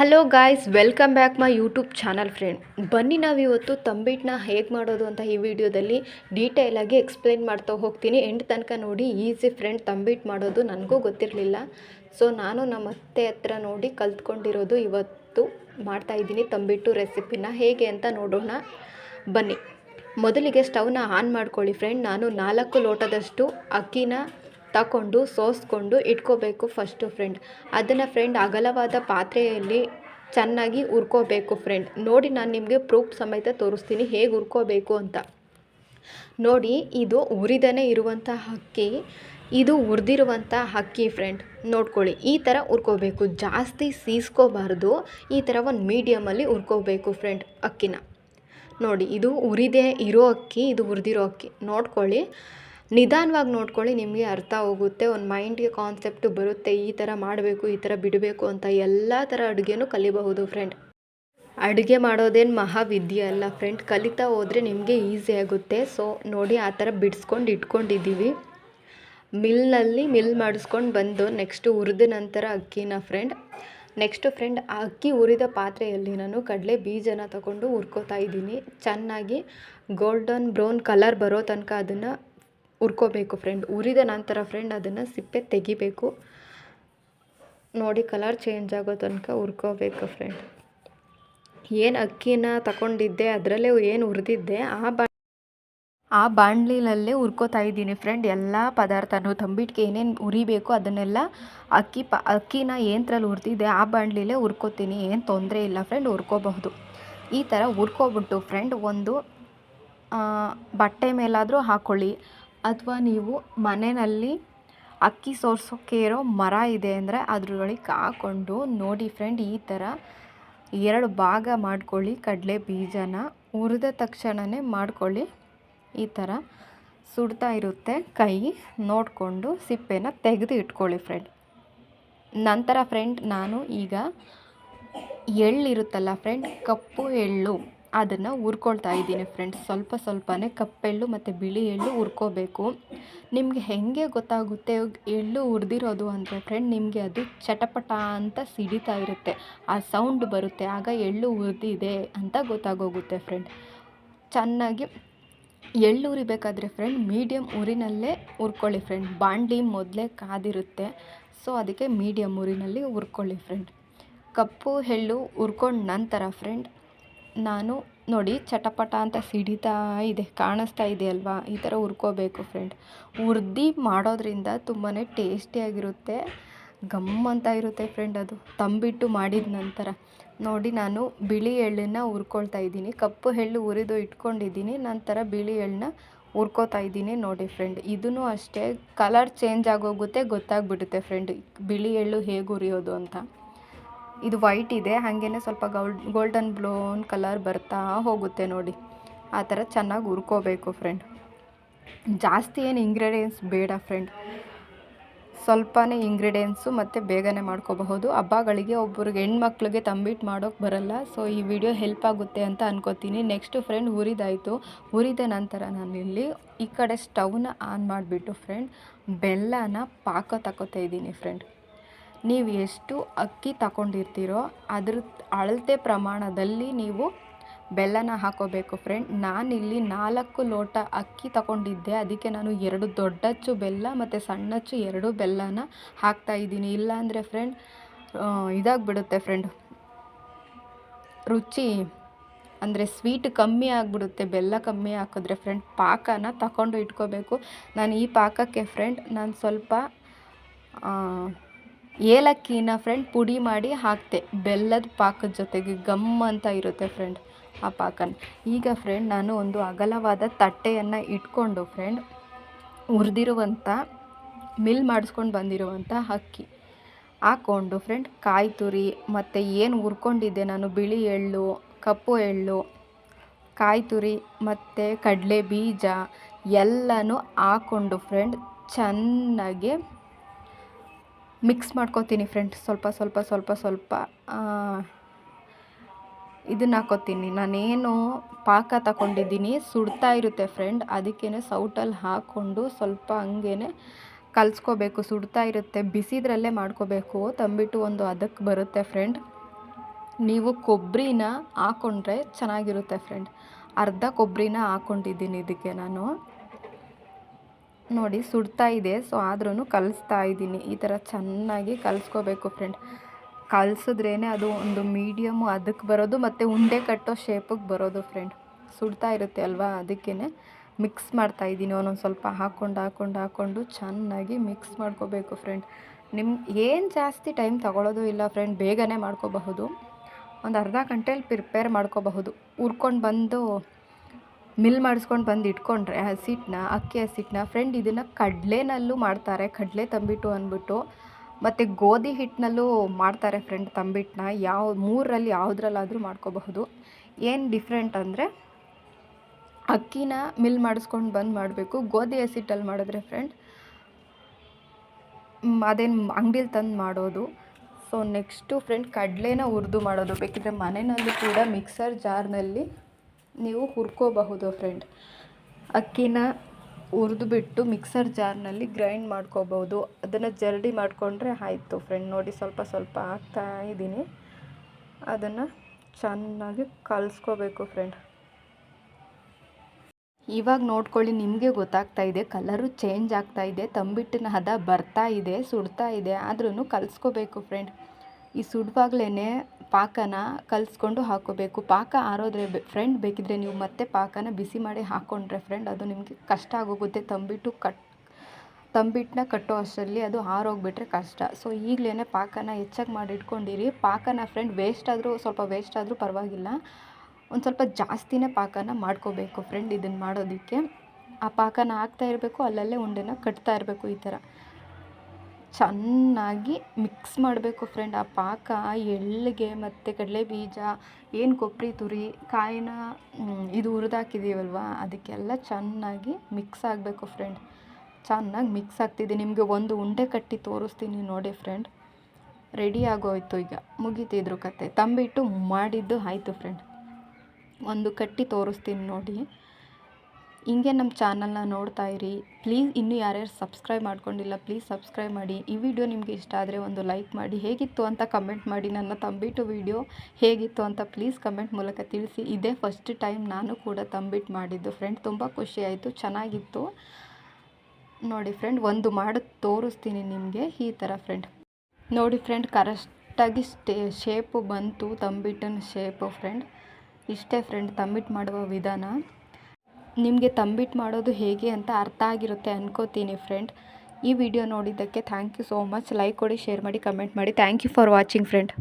Hello guys welcome back my YouTube channel friend ಬನ್ನಿ ನಾವು ಇವತ್ತು ತಂಬಿಟ್ಟನ್ನ ಹೇಗೆ ಮಾಡೋದು ಅಂತ ಈ ವಿಡಿಯೋದಲ್ಲಿ ಡೀಟೇಲಾಗಿ ಎಕ್ಸ್ಪ್ಲೇನ್ ಮಾಡ್ತಾ ಹೋಗ್ತೀನಿ. ಎಂಡ್ ತನಕ ನೋಡಿ ಈಸಿ ಫ್ರೆಂಡ್ ತಂಬಿಟ್ಟು ಮಾಡೋದು ನನಗೂ ಗೊತ್ತಿರಲಿಲ್ಲ. ಸೊ ನಾನು ನಮ್ಮ ಅತ್ತೆ ಹತ್ರ ನೋಡಿ ಕಲ್ತ್ಕೊಂಡಿರೋದು ಇವತ್ತು ಮಾಡ್ತಾ ಇದ್ದೀನಿ ತಂಬಿಟ್ಟು ರೆಸಿಪಿನ ಹೇಗೆ ಅಂತ ನೋಡೋಣ. ಬನ್ನಿ. ಮೊದಲಿಗೆ ಸ್ಟವ್ನ ಆನ್ ಮಾಡ್ಕೊಳ್ಳಿ ಫ್ರೆಂಡ್ ನಾನು ನಾಲ್ಕು ಲೋಟದಷ್ಟು ಅಕ್ಕಿನ ತಗೊಂಡು ಸೋಸ್ಕೊಂಡು ಇಟ್ಕೋಬೇಕು ಫಸ್ಟು ಫ್ರೆಂಡ್ ಅದನ್ನು ಫ್ರೆಂಡ್ ಅಗಲವಾದ ಪಾತ್ರೆಯಲ್ಲಿ ಚೆನ್ನಾಗಿ ಹುರ್ಕೋಬೇಕು ಫ್ರೆಂಡ್ ನೋಡಿ ನಾನು ನಿಮಗೆ ಪ್ರೂಫ್ ಸಮೇತ ತೋರಿಸ್ತೀನಿ ಹೇಗೆ ಹುರ್ಕೋಬೇಕು ಅಂತ. ನೋಡಿ, ಇದು ಉರಿದನೇ ಇರುವಂಥ ಅಕ್ಕಿ, ಇದು ಹುರಿದಿರುವಂಥ ಅಕ್ಕಿ ಫ್ರೆಂಡ್ ನೋಡ್ಕೊಳ್ಳಿ, ಈ ಥರ ಹುರ್ಕೋಬೇಕು. ಜಾಸ್ತಿ ಸೀಸ್ಕೋಬಾರ್ದು, ಈ ಥರ ಒಂದು ಮೀಡಿಯಮಲ್ಲಿ ಹುರ್ಕೋಬೇಕು ಫ್ರೆಂಡ್ ಅಕ್ಕಿನ. ನೋಡಿ, ಇದು ಉರಿದೇ ಇರೋ ಅಕ್ಕಿ, ಇದು ಹುರಿದಿರೋ ಅಕ್ಕಿ. ನೋಡ್ಕೊಳ್ಳಿ ನಿಧಾನವಾಗಿ ನೋಡ್ಕೊಳ್ಳಿ, ನಿಮಗೆ ಅರ್ಥ ಹೋಗುತ್ತೆ, ಒಂದು ಮೈಂಡ್ಗೆ ಕಾನ್ಸೆಪ್ಟ್ ಬರುತ್ತೆ, ಈ ಥರ ಮಾಡಬೇಕು, ಈ ಥರ ಬಿಡಬೇಕು ಅಂತ ಎಲ್ಲ ಥರ ಅಡುಗೆನೂ ಕಲಿಬಹುದು ಫ್ರೆಂಡ್ ಅಡುಗೆ ಮಾಡೋದೇನು ಮಹಾವಿದ್ಯೆ ಅಲ್ಲ ಫ್ರೆಂಡ್ ಕಲಿತಾ ಹೋದರೆ ನಿಮಗೆ ಈಸಿ ಆಗುತ್ತೆ. ಸೊ ನೋಡಿ ಆ ಥರ ಬಿಡಿಸ್ಕೊಂಡು ಇಟ್ಕೊಂಡಿದ್ದೀವಿ. ಮಿಲ್ನಲ್ಲಿ ಮಿಲ್ ಮಾಡಿಸ್ಕೊಂಡು ಬಂದು ನೆಕ್ಸ್ಟು ಹುರಿದ ನಂತರ ಅಕ್ಕಿನ ಫ್ರೆಂಡ್ ನೆಕ್ಸ್ಟು ಫ್ರೆಂಡ್ ಆ ಅಕ್ಕಿ ಹುರಿದ ಪಾತ್ರೆಯಲ್ಲಿ ನಾನು ಕಡಲೆ ಬೀಜನ ತಗೊಂಡು ಹುರ್ಕೋತಾ ಇದ್ದೀನಿ. ಚೆನ್ನಾಗಿ ಗೋಲ್ಡನ್ ಬ್ರೌನ್ ಕಲರ್ ಬರೋ ತನಕ ಅದನ್ನು ಹುರ್ಕೋಬೇಕು ಫ್ರೆಂಡ್ ಉರಿದ ನಂತರ ಫ್ರೆಂಡ್ ಅದನ್ನು ಸಿಪ್ಪೆ ತೆಗಿಬೇಕು. ನೋಡಿ ಕಲರ್ ಚೇಂಜ್ ಆಗೋ ತನಕ ಉರ್ಕೋಬೇಕು ಫ್ರೆಂಡ್ ಏನು ಅಕ್ಕಿನ ತಗೊಂಡಿದ್ದೆ ಅದರಲ್ಲೇ ಏನು ಉರಿದಿದ್ದೆ, ಆ ಬಾ ಆ ಬಾಣಲಿನಲ್ಲೇ ಉರ್ಕೋತಾ ಇದ್ದೀನಿ ಫ್ರೆಂಡ್ ಎಲ್ಲ ಪದಾರ್ಥನೂ ತಂಬಿಟ್ಟಿಗೆ ಏನೇನು ಉರಿಬೇಕು ಅದನ್ನೆಲ್ಲ ಅಕ್ಕಿ ಪ ಅಕ್ಕಿನ ಏನರಲ್ಲಿ ಹುರಿದಿದ್ದೆ ಆ ಬಾಣಲಿಲೇ ಉರ್ಕೋತೀನಿ. ಏನು ತೊಂದರೆ ಇಲ್ಲ ಫ್ರೆಂಡ್ ಉರ್ಕೋಬಹುದು. ಈ ಥರ ಉರ್ಕೋಬಿಟ್ಟು ಫ್ರೆಂಡ್ ಒಂದು ಬಟ್ಟೆ ಮೇಲಾದರೂ ಹಾಕ್ಕೊಳ್ಳಿ ಅಥವಾ ನೀವು ಮನೆಯಲ್ಲಿ ಅಕ್ಕಿ ಸೋರ್ಸೋಕ್ಕೆ ಇರೋ ಮರ ಇದೆ ಅಂದರೆ ಅದ್ರೊಳಗೆ ಹಾಕ್ಕೊಂಡು ನೋಡಿ ಫ್ರೆಂಡ್ ಈ ಥರ ಎರಡು ಭಾಗ ಮಾಡ್ಕೊಳ್ಳಿ, ಕಡಲೆ ಬೀಜನ ಹುರಿದ ತಕ್ಷಣವೇ ಮಾಡ್ಕೊಳ್ಳಿ. ಈ ಥರ ಸುಡ್ತಾ ಇರುತ್ತೆ ಕೈ, ನೋಡಿಕೊಂಡು ಸಿಪ್ಪೆನ ತೆಗೆದು ಇಟ್ಕೊಳ್ಳಿ ಫ್ರೆಂಡ್ ನಂತರ ಫ್ರೆಂಡ್ ನಾನು ಈಗ ಎಳ್ಳಿರುತ್ತಲ್ಲ ಫ್ರೆಂಡ್ ಕಪ್ಪು ಎಳ್ಳು. ಅದನ್ನು ಹುರ್ಕೊಳ್ತಾ ಇದ್ದೀನಿ ಫ್ರೆಂಡ್ಸ್ ಸ್ವಲ್ಪ ಸ್ವಲ್ಪನೇ ಕಪ್ಪೆಳ್ಳು ಮತ್ತು ಬಿಳಿ ಎಳ್ಳು ಹುರ್ಕೋಬೇಕು. ನಿಮಗೆ ಹೇಗೆ ಗೊತ್ತಾಗುತ್ತೆ ಎಳ್ಳು ಹುರಿದಿರೋದು ಅಂದರೆ ಫ್ರೆಂಡ್ ನಿಮಗೆ ಅದು ಚಟಪಟ ಅಂತ ಸಿಡಿತಾ ಇರುತ್ತೆ. ಆ ಸೌಂಡ್ ಬರುತ್ತೆ, ಆಗ ಎಳ್ಳು ಹುರಿದಿದೆ ಅಂತ ಗೊತ್ತಾಗೋಗುತ್ತೆ ಫ್ರೆಂಡ್ ಚೆನ್ನಾಗಿ ಎಳ್ಳು ಹುರಿಬೇಕಾದ್ರೆ ಫ್ರೆಂಡ್ ಮೀಡಿಯಮ್ ಉರಿನಲ್ಲೇ ಹುರ್ಕೊಳ್ಳಿ ಫ್ರೆಂಡ್ ಬಾಂಡ್ಲಿ ಮೊದಲೇ ಕಾದಿರುತ್ತೆ ಸೊ ಅದಕ್ಕೆ ಮೀಡಿಯಮ್ ಉರಿನಲ್ಲಿ ಹುರ್ಕೊಳ್ಳಿ ಫ್ರೆಂಡ್ ಕಪ್ಪು, ಎಳ್ಳು ಹುರ್ಕೊಂಡ ನಂತರ ಫ್ರೆಂಡ್ ನಾನು ನೋಡಿ ಚಟಪಟ ಅಂತ ಸಿಡಿತಾ ಇದೆ, ಕಾಣಿಸ್ತಾ ಇದೆ ಅಲ್ವಾ ಈ ಥರ ಹುರ್ಕೋಬೇಕು ಫ್ರೆಂಡ್ ಹುರ್ದು ಮಾಡೋದ್ರಿಂದ ತುಂಬಾ ಟೇಸ್ಟಿಯಾಗಿರುತ್ತೆ ಗಮ್ ಅಂತ ಇರುತ್ತೆ ಫ್ರೆಂಡ್ ಅದು. ತಂಬಿಟ್ಟು ಮಾಡಿದ ನಂತರ. ನೋಡಿ ನಾನು ಬಿಳಿ ಎಳ್ಳನ್ನು ಹುರ್ಕೊಳ್ತಾ ಇದ್ದೀನಿ. ಕಪ್ಪು ಎಳ್ಳು ಹುರಿದು ಇಟ್ಕೊಂಡಿದ್ದೀನಿ. ನಂತರ ಬಿಳಿ ಎಳ್ಳನ್ನ ಹುರ್ಕೋತಾ ಇದ್ದೀನಿ ನೋಡಿ ಫ್ರೆಂಡ್ ಇದೂ ಅಷ್ಟೇ. ಕಲರ್ ಚೇಂಜ್ ಆಗೋಗುತ್ತೆ, ಗೊತ್ತಾಗ್ಬಿಡುತ್ತೆ ಫ್ರೆಂಡ್ ಬಿಳಿ ಎಳ್ಳು ಹೇಗೆ ಉರಿಯೋದು ಅಂತ. ಇದು ವೈಟ್ ಇದೆ ಹಾಗೇ ಸ್ವಲ್ಪ ಗೋಲ್ಡ್ ಗೋಲ್ಡನ್ ಬ್ಲೋನ್ ಕಲರ್ ಬರ್ತಾ ಹೋಗುತ್ತೆ ನೋಡಿ. ಆ ಥರ ಚೆನ್ನಾಗಿ ಹುರ್ಕೋಬೇಕು ಫ್ರೆಂಡ್ ಜಾಸ್ತಿ ಏನು ಇಂಗ್ರೀಡಿಯೆಂಟ್ಸ್ ಬೇಡ ಫ್ರೆಂಡ್ ಸ್ವಲ್ಪನೇ ಇಂಗ್ರೀಡಿಯೆಂಟ್ಸು ಮತ್ತು ಬೇಗನೆ ಮಾಡ್ಕೋಬಹುದು. ಹಬ್ಬಗಳಿಗೆ ಒಬ್ಬರಿಗೆ ಹೆಣ್ಮಕ್ಳಿಗೆ ತಂಬಿಟ್ಟು ಮಾಡೋಕ್ಕೆ ಬರಲ್ಲ ಸೊ ಈ ವಿಡಿಯೋ ಹೆಲ್ಪ್ ಆಗುತ್ತೆ ಅಂತ ಅನ್ಕೋತೀನಿ. ನೆಕ್ಸ್ಟು ಫ್ರೆಂಡ್ ಹುರಿದಾಯಿತು. ಹುರಿದ ನಂತರ ನಾನಿಲ್ಲಿ ಈ ಕಡೆ ಸ್ಟವ್ನ ಆನ್ ಮಾಡಿಬಿಟ್ಟು ಫ್ರೆಂಡ್ ಬೆಲ್ಲನ ಪಾಕ ತಗೋತಾ ಇದ್ದೀನಿ ಫ್ರೆಂಡ್ ನೀವು ಎಷ್ಟು ಅಕ್ಕಿ ತಗೊಂಡಿರ್ತೀರೋ ಅದ್ರ ಅಳತೆ ಪ್ರಮಾಣದಲ್ಲಿ ನೀವು ಬೆಲ್ಲನ ಹಾಕೋಬೇಕು ಫ್ರೆಂಡ್ ನಾನಿಲ್ಲಿ ನಾಲ್ಕು ಲೋಟ ಅಕ್ಕಿ ತಗೊಂಡಿದ್ದೆ. ಅದಕ್ಕೆ ನಾನು ಎರಡು ದೊಡ್ಡಚ್ಚು ಬೆಲ್ಲ ಮತ್ತು ಸಣ್ಣಚ್ಚು ಎರಡು ಬೆಲ್ಲನ ಹಾಕ್ತಾಯಿದ್ದೀನಿ ಇಲ್ಲಾಂದರೆ ಫ್ರೆಂಡ್ ಇದಾಗಿಬಿಡುತ್ತೆ ಫ್ರೆಂಡ್ ರುಚಿ ಅಂದರೆ ಸ್ವೀಟ್ ಕಮ್ಮಿ ಆಗಿಬಿಡುತ್ತೆ. ಬೆಲ್ಲ ಕಮ್ಮಿ ಹಾಕಿದ್ರೆ ಫ್ರೆಂಡ್ ಪಾಕನ ತಗೊಂಡು ಇಟ್ಕೋಬೇಕು. ನಾನು ಈ ಪಾಕಕ್ಕೆ ಫ್ರೆಂಡ್ ನಾನು ಸ್ವಲ್ಪ ಏಲಕ್ಕಿನ ಫ್ರೆಂಡ್ ಪುಡಿ ಮಾಡಿ ಹಾಕ್ತೆ. ಬೆಲ್ಲದ ಪಾಕದ ಜೊತೆಗೆ ಗಮ್ ಅಂತ ಇರುತ್ತೆ ಫ್ರೆಂಡ್ ಆ ಪಾಕನ. ಈಗ ಫ್ರೆಂಡ್ ನಾನು ಒಂದು ಅಗಲವಾದ ತಟ್ಟೆಯನ್ನು ಇಟ್ಕೊಂಡು ಫ್ರೆಂಡ್ ಹುರಿದಿರುವಂಥ ಮಿಲ್ ಮಾಡಿಸ್ಕೊಂಡು ಬಂದಿರುವಂಥ ಅಕ್ಕಿ ಹಾಕ್ಕೊಂಡು ಫ್ರೆಂಡ್ ಕಾಯಿ ತುರಿ ಮತ್ತು ಏನು ಹುರ್ಕೊಂಡಿದ್ದೆ ನಾನು ಬಿಳಿ ಎಳ್ಳು, ಕಪ್ಪು ಎಳ್ಳು, ಕಾಯಿ ತುರಿ ಮತ್ತು ಕಡಲೆ ಬೀಜ ಎಲ್ಲನೂ ಹಾಕ್ಕೊಂಡು ಫ್ರೆಂಡ್ ಚೆನ್ನಾಗಿ ಮಿಕ್ಸ್ ಮಾಡ್ಕೊತೀನಿ ಫ್ರೆಂಡ್ ಸ್ವಲ್ಪ ಸ್ವಲ್ಪ ಸ್ವಲ್ಪ ಸ್ವಲ್ಪ. ಇದನ್ನು ಹಾಕೋತೀನಿ. ನಾನೇನು ಪಾಕ ತಗೊಂಡಿದ್ದೀನಿ, ಸುಡ್ತಾ ಇರುತ್ತೆ ಫ್ರೆಂಡ್ ಅದಕ್ಕೇ ಸೌಟಲ್ಲಿ ಹಾಕ್ಕೊಂಡು ಸ್ವಲ್ಪ ಹಂಗೇ ಕಲಿಸ್ಕೋಬೇಕು. ಸುಡ್ತಾ ಇರುತ್ತೆ. ಬಿಸಿದ್ರಲ್ಲೇ ಮಾಡ್ಕೋಬೇಕು. ತಂಬಿಟ್ಟು ಒಂದು ಅದಕ್ಕೆ ಬರುತ್ತೆ ಫ್ರೆಂಡ್ ನೀವು ಕೊಬ್ಬರಿನ ಹಾಕ್ಕೊಂಡ್ರೆ ಚೆನ್ನಾಗಿರುತ್ತೆ ಫ್ರೆಂಡ್ ಅರ್ಧ ಕೊಬ್ಬರಿನ ಹಾಕ್ಕೊಂಡಿದ್ದೀನಿ ಇದಕ್ಕೆ ನಾನು. ನೋಡಿ ಸುಡ್ತಾ ಇದೆ. ಸೊ ಆದ್ರೂ ಕಲಿಸ್ತಾ ಇದ್ದೀನಿ. ಈ ಥರ ಚೆನ್ನಾಗಿ ಕಲಿಸ್ಕೋಬೇಕು ಫ್ರೆಂಡ್ ಕಲಿಸಿದ್ರೇ ಅದು ಒಂದು ಮೀಡಿಯಮ್ಮು ಅದಕ್ಕೆ ಬರೋದು ಮತ್ತು ಉಂಡೆ ಕಟ್ಟೋ ಶೇಪಿಗೆ ಬರೋದು ಫ್ರೆಂಡ್ ಸುಡ್ತಾ ಇರುತ್ತೆ ಅಲ್ವಾ? ಅದಕ್ಕೇ ಮಿಕ್ಸ್ ಮಾಡ್ತಾ ಇದ್ದೀನಿ. ಒಂದೊಂದು ಸ್ವಲ್ಪ ಹಾಕ್ಕೊಂಡು ಹಾಕ್ಕೊಂಡು ಹಾಕ್ಕೊಂಡು ಚೆನ್ನಾಗಿ ಮಿಕ್ಸ್ ಮಾಡ್ಕೋಬೇಕು ಫ್ರೆಂಡ್ ನಿಮ್ಮ ಏನು ಜಾಸ್ತಿ ಟೈಮ್ ತಗೊಳ್ಳೋದು ಇಲ್ಲ ಫ್ರೆಂಡ್ ಬೇಗನೆ ಮಾಡ್ಕೋಬಹುದು. ಒಂದು ಅರ್ಧ ಗಂಟೆಲಿ ಪ್ರಿಪೇರ್ ಮಾಡ್ಕೋಬಹುದು. ಹುರ್ಕೊಂಡು ಬಂದು ಮಿಲ್ ಮಾಡಿಸ್ಕೊಂಡು ಬಂದು ಇಟ್ಕೊಂಡ್ರೆ ಹಸಿಟ್ಟನ್ನ ಅಕ್ಕಿ ಹಸಿಟ್ಟನ್ನ ಫ್ರೆಂಡ್ ಇದನ್ನು ಕಡಲೆನಲ್ಲೂ ಮಾಡ್ತಾರೆ. ಕಡಲೆ ತಂಬಿಟ್ಟು ಅಂದ್ಬಿಟ್ಟು ಮತ್ತು ಗೋಧಿ ಹಿಟ್ಟಿನಲ್ಲೂ ಮಾಡ್ತಾರೆ ಫ್ರೆಂಡ್ ತಂಬಿಟ್ಟನ್ನ ಯಾವ ಮೂರರಲ್ಲಿ ಯಾವುದ್ರಲ್ಲಾದರೂ ಮಾಡ್ಕೋಬಹುದು. ಏನು ಡಿಫ್ರೆಂಟ್ ಅಂದರೆ ಅಕ್ಕಿನ ಮಿಲ್ ಮಾಡಿಸ್ಕೊಂಡು ಬಂದು ಮಾಡಬೇಕು. ಗೋಧಿ ಹಸಿಟ್ಟಲ್ಲಿ ಮಾಡಿದ್ರೆ ಫ್ರೆಂಡ್ ಅದೇನು ಅಂಗಡಿಲಿ ತಂದು ಮಾಡೋದು. ಸೊ ನೆಕ್ಸ್ಟು ಫ್ರೆಂಡ್ ಕಡಲೆನ ಹುರಿದು ಮಾಡೋದು. ಬೇಕಿದ್ರೆ ಮನೆಯಲ್ಲೂ ಕೂಡ ಮಿಕ್ಸರ್ ಜಾರ್ನಲ್ಲಿ ನೀವು ಹುರ್ಕೋಬಹುದು ಫ್ರೆಂಡ್ ಅಕ್ಕಿನ ಹುರಿದ್ಬಿಟ್ಟು ಮಿಕ್ಸರ್ ಜಾರ್ನಲ್ಲಿ ಗ್ರೈಂಡ್ ಮಾಡ್ಕೋಬೋದು ಅದನ್ನು ಜರಡಿ ಮಾಡಿಕೊಂಡ್ರೆ ಆಯಿತು ಫ್ರೆಂಡ್ ನೋಡಿ ಸ್ವಲ್ಪ ಸ್ವಲ್ಪ ಹಾಕ್ತಾ ಇದ್ದೀನಿ ಅದನ್ನು ಚೆನ್ನಾಗಿ ಕಲಿಸ್ಕೋಬೇಕು ಫ್ರೆಂಡ್ ಇವಾಗ ನೋಡ್ಕೊಳ್ಳಿ, ನಿಮಗೆ ಗೊತ್ತಾಗ್ತಾ ಇದೆ ಕಲರು ಚೇಂಜ್ ಆಗ್ತಾ ಇದೆ, ತಂಬಿಟ್ಟಿನ ಹದ ಬರ್ತಾ ಇದೆ, ಸುಡ್ತಾ ಇದೆ ಆದ್ರೂ ಕಲಿಸ್ಕೋಬೇಕು ಫ್ರೆಂಡ್ ಈ ಸುಡುವಾಗ್ಲೇ ಪಾಕನ ಕಲಿಸ್ಕೊಂಡು ಹಾಕೋಬೇಕು. ಪಾಕ ಆರೋದ್ರೆ ಫ್ರೆಂಡ್ ಬೇಕಿದ್ರೆ ನೀವು ಮತ್ತೆ ಪಾಕನ ಬಿಸಿ ಮಾಡಿ ಹಾಕ್ಕೊಂಡ್ರೆ ಫ್ರೆಂಡ್ ಅದು ನಿಮಗೆ ಕಷ್ಟ ಆಗೋಗುತ್ತೆ. ತಂಬಿಟ್ಟು ಕಟ್ ತಂಬಿಟ್ಟನ್ನ ಕಟ್ಟೋ ಅಷ್ಟರಲ್ಲಿ ಅದು ಹಾರೋಗ್ಬಿಟ್ರೆ ಕಷ್ಟ. ಸೊ ಈಗಲೇ ಪಾಕನ ಹೆಚ್ಚಾಗಿ ಮಾಡಿ ಇಟ್ಕೊಂಡಿರಿ ಪಾಕನ ಫ್ರೆಂಡ್ ವೇಸ್ಟ್ ಆದರೂ ಸ್ವಲ್ಪ ವೇಸ್ಟ್ ಆದರೂ ಪರವಾಗಿಲ್ಲ. ಒಂದು ಸ್ವಲ್ಪ ಜಾಸ್ತಿನೇ ಪಾಕನ ಮಾಡ್ಕೋಬೇಕು ಫ್ರೆಂಡ್ ಇದನ್ನು ಮಾಡೋದಕ್ಕೆ. ಆ ಪಾಕನ ಹಾಕ್ತಾ ಇರಬೇಕು, ಅಲ್ಲಲ್ಲೇ ಉಂಡೆನ ಕಟ್ತಾ ಇರಬೇಕು ಈ ಥರ ಚೆನ್ನಾಗಿ ಮಿಕ್ಸ್ ಮಾಡಬೇಕು ಫ್ರೆಂಡ್ ಆ ಪಾಕ, ಎಳ್ಳಿಗೆ ಮತ್ತು ಕಡಲೆ ಬೀಜ ಏನು ಕೊಬ್ಬರಿ ತುರಿ, ಕಾಯಿನ ಇದು ಹುರಿದಾಕಿದ್ದೀವಲ್ವ ಅದಕ್ಕೆಲ್ಲ ಚೆನ್ನಾಗಿ ಮಿಕ್ಸ್ ಆಗಬೇಕು ಫ್ರೆಂಡ್ ಚೆನ್ನಾಗಿ ಮಿಕ್ಸ್ ಆಗ್ತಿದೆ. ನಿಮಗೆ ಒಂದು ಉಂಡೆ ಕಟ್ಟಿ ತೋರಿಸ್ತೀನಿ ನೋಡಿ ಫ್ರೆಂಡ್ ರೆಡಿ ಆಗೋಯ್ತು ಈಗ. ಮುಗೀತಿದ್ರು ಕತೆ. ತಂಬಿಟ್ಟು ಮಾಡಿದ್ದು ಆಯಿತು ಫ್ರೆಂಡ್ ಒಂದು ಕಟ್ಟಿ ತೋರಿಸ್ತೀನಿ ನೋಡಿ. ಹಿಂಗೆ ನಮ್ಮ ಚಾನಲ್ನ ನೋಡ್ತಾ ಇರಿ. ಪ್ಲೀಸ್ ಇನ್ನೂ ಯಾರ್ಯಾರು ಸಬ್ಸ್ಕ್ರೈಬ್ ಮಾಡ್ಕೊಂಡಿಲ್ಲ, ಪ್ಲೀಸ್ ಸಬ್ಸ್ಕ್ರೈಬ್ ಮಾಡಿ. ಈ ವಿಡಿಯೋ ನಿಮಗೆ ಇಷ್ಟ ಆದರೆ ಒಂದು ಲೈಕ್ ಮಾಡಿ. ಹೇಗಿತ್ತು ಅಂತ ಕಮೆಂಟ್ ಮಾಡಿ. ನನ್ನ ತಂಬಿಟ್ಟು ವಿಡಿಯೋ ಹೇಗಿತ್ತು ಅಂತ ಪ್ಲೀಸ್ ಕಮೆಂಟ್ ಮೂಲಕ ತಿಳಿಸಿ. ಇದೇ ಫಸ್ಟ್ ಟೈಮ್ ನಾನು ಕೂಡ ತಂಬಿಟ್ಟು ಮಾಡಿದ್ದು. ಫ್ರೆಂಡ್ ತುಂಬ ಖುಷಿಯಾಯಿತು ಚೆನ್ನಾಗಿತ್ತು. ನೋಡಿ ಫ್ರೆಂಡ್ ಒಂದು ಮಾಡಿ ತೋರಿಸ್ತೀನಿ ನಿಮಗೆ ಈ ಥರ ಫ್ರೆಂಡ್ ನೋಡಿ ಫ್ರೆಂಡ್ ಕರೆಕ್ಟಾಗಿ ಸ್ಟೇ ಶೇಪು ಬಂತು, ತಂಬಿಟ್ಟಿನ ಶೇಪು ಫ್ರೆಂಡ್ ಇಷ್ಟೇ ಫ್ರೆಂಡ್ ತಂಬಿಟ್ಟು ಮಾಡುವ ವಿಧಾನ. ನಿಮಗೆ ತಂಬಿಟ್ಟು ಮಾಡೋದು ಹೇಗೆ ಅಂತ ಅರ್ಥ ಆಗಿರುತ್ತೆ ಅನ್ಕೋತೀನಿ ಫ್ರೆಂಡ್ ಈ ವಿಡಿಯೋ ನೋಡಿದ್ದಕ್ಕೆ thank you so much like ಕೊಡಿ ಶೇರ್ ಮಾಡಿ ಕಮೆಂಟ್ ಮಾಡಿ. Thank you for watching friend